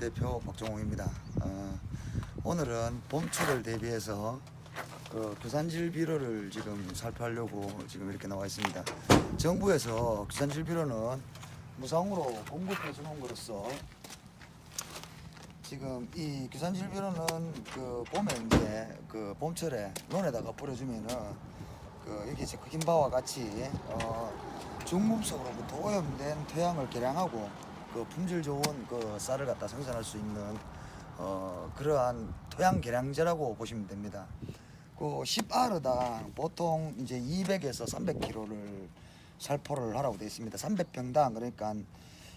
대표 박종홍입니다. 어, 오늘은 봄철을 대비해서 그 규산질 비료를 지금 살펴하려고 지금 이렇게 나와 있습니다. 정부에서 규산질 비료는 무상으로 공급해 주는 것으로서 지금 이 규산질 비료는 그 봄에 이제 그 봄철에 논에다가 뿌려주면은 그 여기 이제 그린 바와 같이 어 중금속으로부터 오염된 토양을 개량하고 그 품질 좋은 그 쌀을 갖다 생산할 수 있는 어 그러한 토양 개량제라고 보시면 됩니다. 그 10아르당 보통 이제 200에서 300kg를 살포를 하라고 되어 있습니다. 300평당 그러니까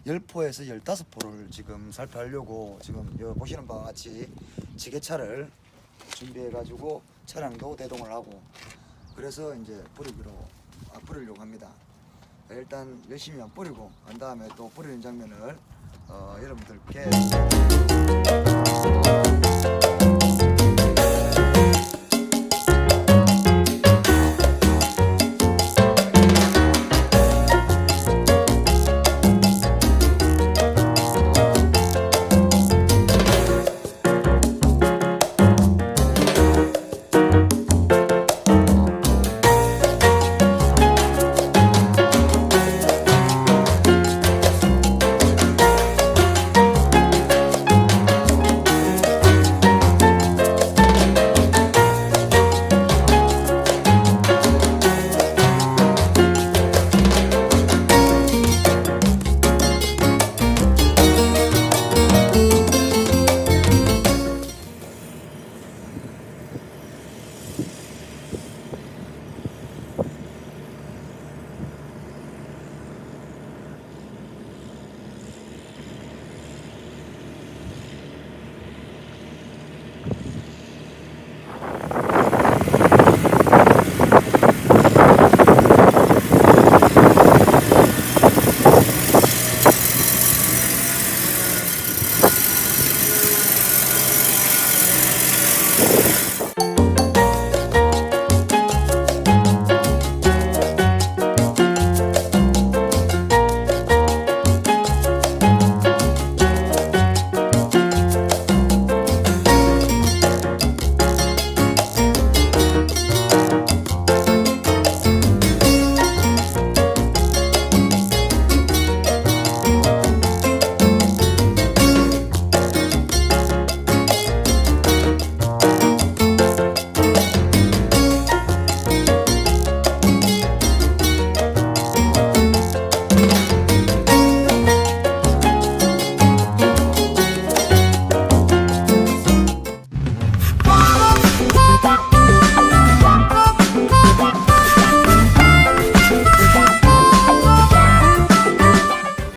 10포에서 15포를 지금 살포하려고 지금 여기 보시는 바와 같이 지게차를 준비해 가지고 차량도 대동을 하고 그래서 이제 뿌리기로 아, 뿌리려고 합니다. 일단 열심히 한 뿌리고 한 다음에 또 뿌리는 장면을 어, 여러분들께